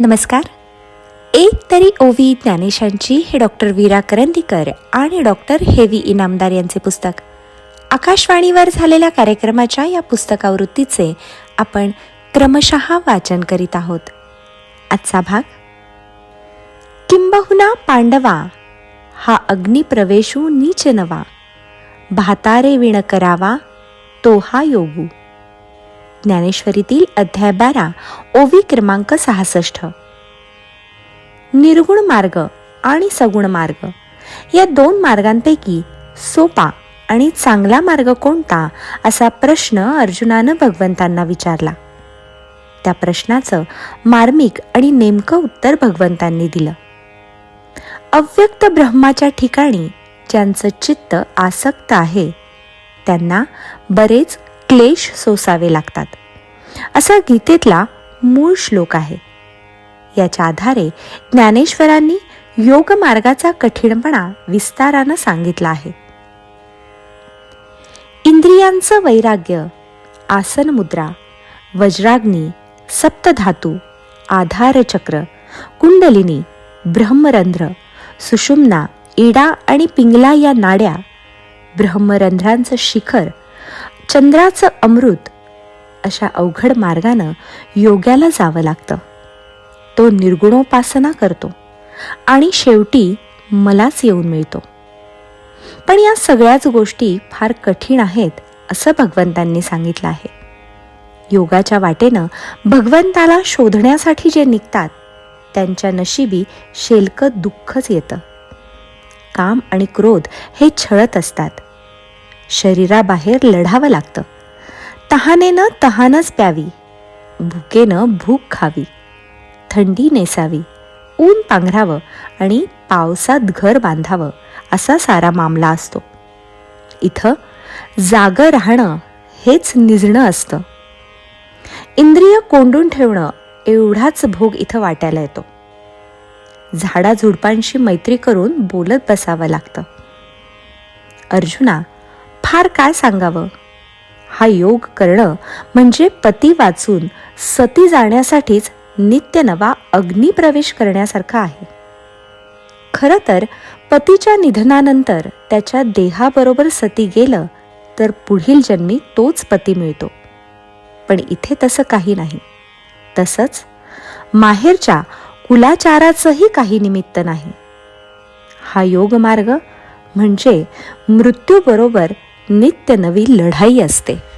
नमस्कार. एक तरी ओवी ज्ञानेशांची हे डॉक्टर वीरा करंदीकर आणि डॉक्टर हेवी इनामदार यांचे पुस्तक. आकाशवाणीवर झालेल्या कार्यक्रमाच्या या पुस्तकावृत्तीचे आपण क्रमशः वाचन करीत आहोत. आजचा भाग किंबहुना पांडवा हा अग्निप्रवेशू नीच नवा. भातारे विण करावा तो हा योगू. ज्ञानेश्वरीतील अध्याय बारा ओवी क्रमांक सहासष्ट. निर्गुण मार्ग आणि सगुण मार्ग. या दोन मार्गांपैकी सोपा आणि चांगला मार्ग कोणता असा प्रश्न अर्जुनानं भगवंतांना विचारला. त्या प्रश्नाचं मार्मिक आणि नेमकं उत्तर भगवंतांनी दिलं. अव्यक्त ब्रह्माच्या ठिकाणी ज्यांचं चित्त आसक्त आहे त्यांना बरेच क्लेश सोसावे लागतात. असा गीतेतला मूळ श्लोक आहे. याच्या आधारे ज्ञानेश्वरांनी योग मार्गाचा कठीणपणा विस्तारानं सांगितला आहे. इंद्रियांचं वैराग्य आसन मुद्रा वज्राग्नी सप्तधातू आधारचक्र कुंडलिनी ब्रह्मरंध्र सुषुम्ना इडा आणि पिंगला या नाड्या ब्रह्मरंध्रांचं शिखर चंद्राचं अमृत अशा अवघड मार्गानं योग्याला जावं लागतं. तो निर्गुणोपासना करतो आणि शेवटी मलाच येऊन मिळतो. पण या सगळ्याच गोष्टी फार कठीण आहेत असं भगवंतांनी सांगितलं आहे. योगाच्या वाटेनं भगवंताला शोधण्यासाठी जे निघतात त्यांच्या नशिबी शेलकं दुःखच येतं. काम आणि क्रोध हे छळत असतात. शरीराबाहेर लढावं लागतं. तहानेनं तहानच प्यावी. भुकेनं भूक खावी. थंडी नेसावी. ऊन पांघरावं आणि पावसात घर बांधावं असा सारा मामला असतो. इथं जागं राहणं हेच निजणं असतं. इंद्रिय कोंडून ठेवणं एवढाच भोग इथं वाटायला येतो. झाडाझुडपांशी मैत्री करून बोलत बसावं लागतं. अर्जुना फार काय सांगावं? हा योग करणं म्हणजे पती वाचून सती जाण्यासाठीच नित्य नवा अग्निप्रवेश करण्यासारखा आहे. खरं तर पतीच्या निधनानंतर त्याच्या देहाबरोबर सती गेलं तर पुढील जन्मी तोच पती मिळतो. पण इथे तसं काही नाही. तसंच माहेरच्या कुलाचाराचंही काही निमित्त नाही. हा योग मार्ग म्हणजे मृत्यूबरोबर नित्य नवी लढाई असते.